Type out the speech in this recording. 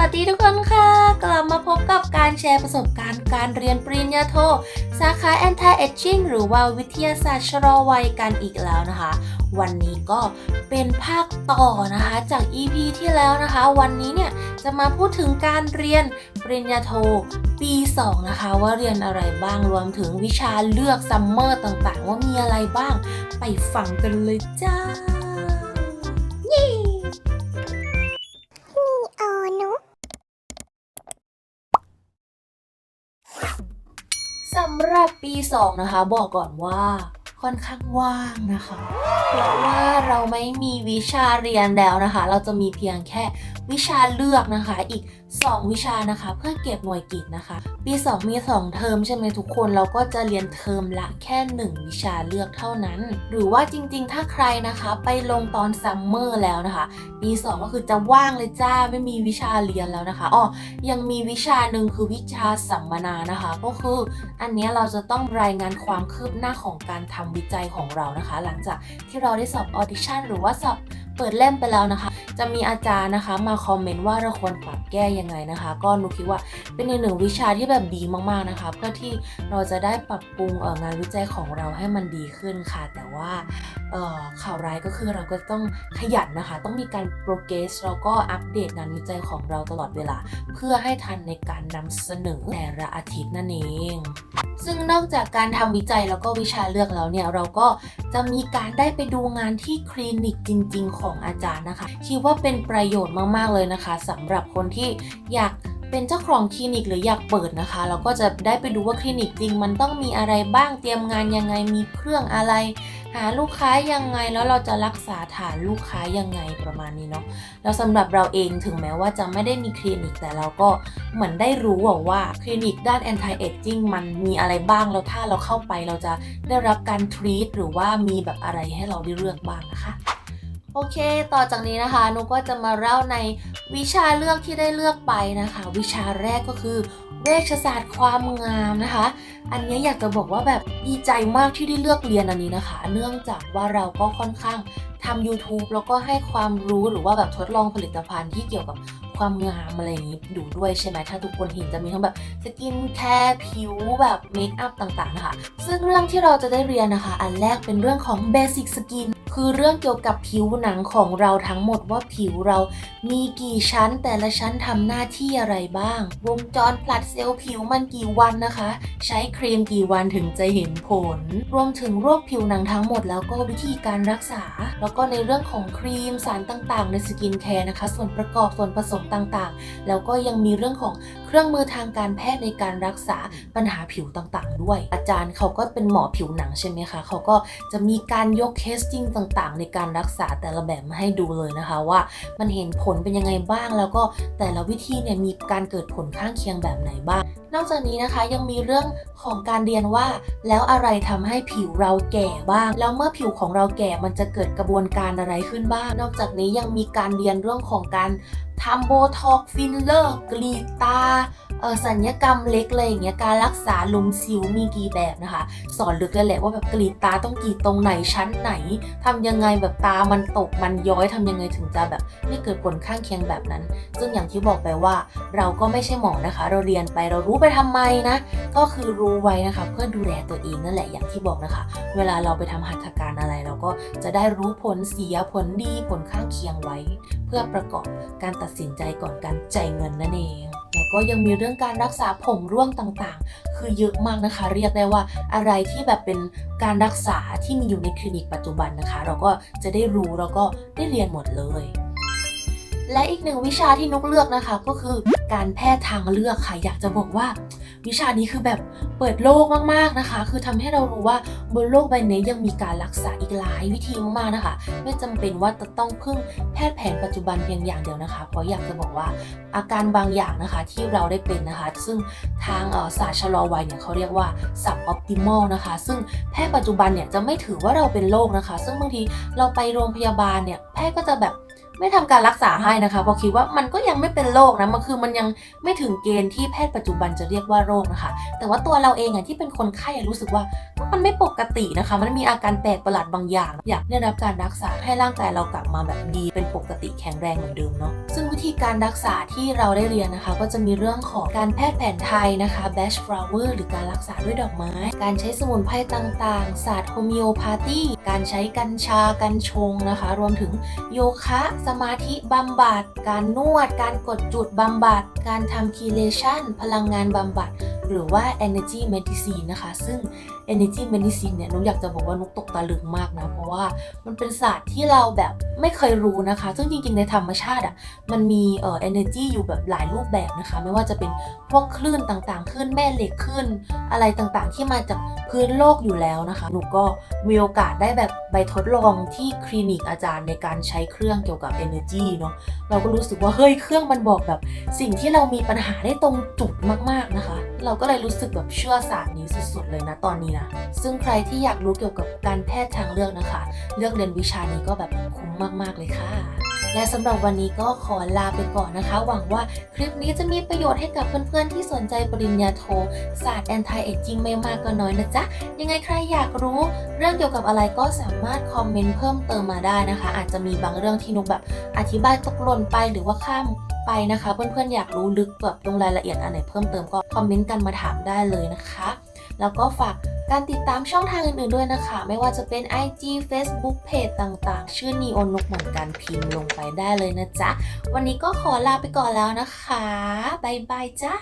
วัสดีทุกคนค่ะ กลับมาพบกับการแชร์ประสบการณ์การเรียนปริญญาโท สาขา Anti Aging หรือว่าวิทยาศาสตร์ชะลอวัยกันอีกแล้วนะคะ วันนี้ก็เป็นภาคต่อนะคะจาก EP ที่แล้วนะคะ วันนี้เนี่ยจะมาพูดถึงการเรียนปริญญาโทปี 2 นะคะ ว่าเรียนอะไรบ้างรวมถึงวิชาเลือกซัมเมอร์ต่างๆ ว่ามีอะไรบ้าง ไปฟังกันเลยจ้าำหรับปี 2 นะคะ บอกก่อนว่า ค่อนข้างว่างนะคะ เพราะว่าเราไม่มีวิชาเรียนแล้วนะคะ เราจะมีเพียงแค่วิชาเลือกนะคะ อีก 2 วิชานะคะ เพื่อเก็บหน่วยกิตนะคะ ปี 2 มี 2 เทอมใช่ไหมทุกคนเราก็จะเรียนเทอมละแค่ 1 วิชาเลือกเท่านั้น หรือว่าจริงๆ ถ้าใครนะคะไปลงตอนซัมเมอร์แล้วนะคะ ปี 2 ก็คือจะว่างเลยจ้าไม่มีวิชาเรียนแล้วนะคะอ้อยังมีวิชาหนึ่งคือวิชาสัมมนานะคะ ก็คืออันนี้เราจะต้องรายงานความคืบหน้าของการทำวิจัยของเรานะคะ หลังจากที่เราได้สอบออดิชั่นหรือว่าสอบเปิดเล่มไปแล้วนะคะ จะมีอาจารย์นะคะมาคอมเมนต์ว่าเราควรปรับแก้ยังไงนะคะ ก็หนูคิดว่าเป็นอีกหนึ่งวิชาที่แบบดีมากๆนะคะ เพื่อที่เราจะได้ปรับปรุงงานวิจัยของเราให้มันดีขึ้นค่ะ แต่ว่า ข่าวร้ายก็คือเราก็ต้องขยันนะคะ ต้องมีการโปรเกรสแล้วก็อัปเดตงานวิจัยของเราตลอดเวลา เพื่อให้ทันในการนำเสนอแต่ละอาทิตย์นั่นเอง ซึ่งนอกจากการทำวิจัยแล้วก็วิชาเลือกแล้วเนี่ยเราก็จะมีการได้ไปดูงานที่คลินิกจริง ๆ ของอาจารย์นะคะคิดว่าเป็นประโยชน์มากๆเลยนะคะสำหรับคนที่อยากเป็นเจ้าของคลินิกหรืออยากเปิดนะคะ เราก็จะได้ไปดูว่าคลินิกจริง มันต้องมีอะไรบ้างเตรียมงานยังไงมีเครื่องอะไร หาลูกค้ายังไงแล้วเราจะรักษาฐานลูกค้ายังไงประมาณนี้เนาะแล้วสำหรับเราเองถึงแม้ว่าจะไม่ได้มีคลินิกแต่เราก็เหมือนได้รู้ว่าคลินิกด้าน anti aging มันมีอะไรบ้างแล้วถ้าเราเข้าไปเราจะได้รับการทรีตหรือว่ามีแบบอะไรให้เราได้เลือกบ้างนะคะ โอเค ต่อจากนี้นะคะนุก็จะมาเล่าในวิชาเลือกที่ได้เลือกไปนะคะ วิชาแรกก็คือเวชศาสตร์ความงามนะคะ อันนี้อยากจะบอกว่าแบบดีใจมากที่ได้เลือกเรียนอันนี้นะคะ เนื่องจากว่าเราก็ค่อนข้างทำ YouTube แล้วก็ให้ความรู้หรือว่าแบบทดลองผลิตภัณฑ์ที่เกี่ยวกับความงามอะไรอย่างนี้ดูด้วยใช่ไหมถ้าทุกคนเห็นจะมีทั้งแบบสกินแคร์ผิวแบบเมคอัพต่างๆนะคะ ซึ่งเรื่องที่เราจะได้เรียนนะคะ อันแรกเป็นเรื่องของเบสิ c สกิน คือเรื่องเกี่ยวกับผิวหนังของเราทั้งหมดว่าผิวเรามีกี่ชั้นแต่ละชั้นทำหน้าที่อะไรบ้าง วงจรผลัดเซลล์ผิวมันกี่วันนะคะ ใช้ครีมกี่วันถึงจะเห็นผล รวมถึงโรคผิวหนังทั้งหมดแล้วก็วิธีการรักษา แล้วก็ในเรื่องของครีมสารต่างๆ ในสกินแคร์นะคะ ส่วนประกอบส่วนผสมต่างๆ แล้วก็ยังมีเรื่องของ เครื่องมือทางการแพทย์ในการรักษาปัญหาผิวต่างๆ ด้วย อาจารย์เขาก็เป็นหมอผิวหนังใช่ไหมคะเขาก็จะมีการยกเคสจริงต่างๆ ในการรักษาแต่ละแบบมาให้ดูเลยนะคะว่ามันเห็นผลเป็นยังไงบ้าง แล้วก็แต่ละวิธีเนี่ยมีการเกิดผลข้างเคียงแบบไหนบ้างนอกจากนี้นะคะยังมีเรื่องของการเรียนว่าแล้วอะไรทำให้ผิวเราแก่บ้าง แล้วเมื่อผิวของเราแก่มันจะเกิดกระบวนการอะไรขึ้นบ้าง นอกจากนี้ยังมีการเรียนเรื่องของการทำโบท็อกฟิลเลอร์กรีดตาเออสัญญกรรมเล็กอะไรอย่างเงี้ยการรักษาลุมสิวมีกี่แบบนะคะ สอนลึกเลยแหละว่าแบบกรีดตาต้องกรีดตรงไหนชั้นไหนทำยังไงแบบตามันตกมันย้อยทำยังไงถึงจะแบบไม่เกิดผลข้างเคียงแบบนั้น ซึ่งอย่างที่บอกไปว่าเราก็ไม่ใช่หมอนะคะ เราเรียนไปเรารู้ไปทำไมนะ ก็คือรู้ไว้นะคะ เพื่อดูแลตัวเองนั่นแหละอย่างที่บอกนะคะ เวลาเราไปทำหัตถการอะไรเรา ก็จะได้รู้ผลเสียผลดีผลข้างเคียงไว้ เพื่อประกอบการตัดสินใจก่อนการจ่ายเงินนั่นเองแล้วก็ยังมีเรื่องการรักษาผมร่วงต่างๆ คือเยอะมากนะคะ เรียกได้ว่าอะไรที่แบบเป็นการรักษาที่มีอยู่ในคลินิกปัจจุบันนะคะ เราก็จะได้รู้แล้วก็ได้เรียนหมดเลยและอีกหนึ่งวิชาที่นุกเลือกนะคะก็คือการแพทย์ทางเลือกค่ะอยากจะบอกว่า วิชานี้คือแบบเปิดโลกมากๆนะคะ คือทำให้เรารู้ว่าบนโลกใบนี้ยังมีการรักษาอีกหลายวิธีมากๆนะคะ ไม่จำเป็นว่าจะต้องพึ่งแพทย์แผนปัจจุบันเพียงอย่างเดียวนะคะ เพราะอยากจะบอกว่าอาการบางอย่างนะคะที่เราได้เป็นนะคะ ซึ่งทางศาสตร์ชะลอวัยเนี่ยเขาเรียกว่า sub optimal นะคะ ซึ่งแพทย์ปัจจุบันเนี่ยจะไม่ถือว่าเราเป็นโรคนะคะ ซึ่งบางทีเราไปโรงพยาบาลเนี่ยแพทย์ก็จะแบบ ไม่ทำการรักษาให้นะคะเพราะคิดว่ามันก็ยังไม่เป็นโรคนะมันคือมันยังไม่ถึงเกณฑ์ที่แพทย์ปัจจุบันจะเรียกว่าโรคนะคะ แต่ว่าตัวเราเองอะที่เป็นคนไข้รู้สึกว่ามันไม่ปกตินะคะ มันมีอาการแปลกประหลาดบางอย่าง อยากได้รับการรักษาให้ร่างกายเรากลับมาแบบดีเป็นปกติแข็งแรงเหมือนเดิมเนาะซึ่งวิธีการรักษาที่เราได้เรียนนะคะ ก็จะมีเรื่องของการแพทย์แผนไทยนะคะ Bash flower หรือการรักษาด้วยดอกไม้ การใช้สมุนไพรต่างๆศาสตร์โฮมิโอพาธีการใช้กัญชากัญชงนะคะ รวมถึงโยคะสมาธิบำบัด การนวด การกดจุดบำบัด การทำคีเลชันพลังงานบำบัด หรือว่า energy medicine นะคะ ซึ่ง energy medicine เนี่ยนุกอยากจะบอกว่านุกตกตะลึงมากนะ เพราะว่ามันเป็นศาสตร์ที่เราแบบไม่เคยรู้นะคะ ซึ่งจริงๆในธรรมชาติอะมันมีเอ่อ energy อยู่แบบหลายรูปแบบนะคะ ไม่ว่าจะเป็นพวกคลื่นต่างๆคลื่นแม่เหล็กคลื่นอะไรต่างๆ ที่มาจากพื้นโลกอยู่แล้วนะคะหนูก็มีโอกาสได้แบบไปทดลองที่คลินิกอาจารย์ในการใช้เครื่องเกี่ยวกับ energy เนาะเราก็รู้สึกว่าเฮ้ยเครื่องมันบอกแบบสิ่งที่เรามีปัญหาได้ตรงจุดมากๆนะคะ เราก็เลยรู้สึกแบบเชื่อศาสตร์นี้สุดๆเลยนะตอนนี้นะ ซึ่งใครที่อยากรู้เกี่ยวกับการแพทย์ทางเลือกนะคะ เลือกเรียนวิชานี้ก็แบบคุ้มมากๆเลยค่ะ และสำหรับวันนี้ก็ขอลาไปก่อนนะคะ หวังว่าคลิปนี้จะมีประโยชน์ให้กับเพื่อนๆ ที่สนใจปริญญาโทศาสตร์ anti aging ไม่มากก็น้อยนะจ๊ะ ยังไงใครอยากรู้เรื่องเกี่ยวกับอะไรก็สามารถคอมเมนต์เพิ่มเติมมาได้นะคะ อาจจะมีบางเรื่องที่นุกแบบอธิบายตกหล่นไปหรือว่าข้ามไปนะคะ เพื่อนๆ อยากรู้ลึกแบบลงรายละเอียดอันไหนเพิ่มเติมก็คอมเมนต์กันมาถามได้เลยนะคะ แล้วก็ฝากการติดตามช่องทางอื่นๆด้วยนะคะ ไม่ว่าจะเป็น IG Facebook Page ต่างๆ ชื่อนีโอนุกเหมือนกันพิมพ์ลงไปได้เลยนะจ๊ะ วันนี้ก็ขอลาไปก่อนแล้วนะคะบ๊ายบายจ้า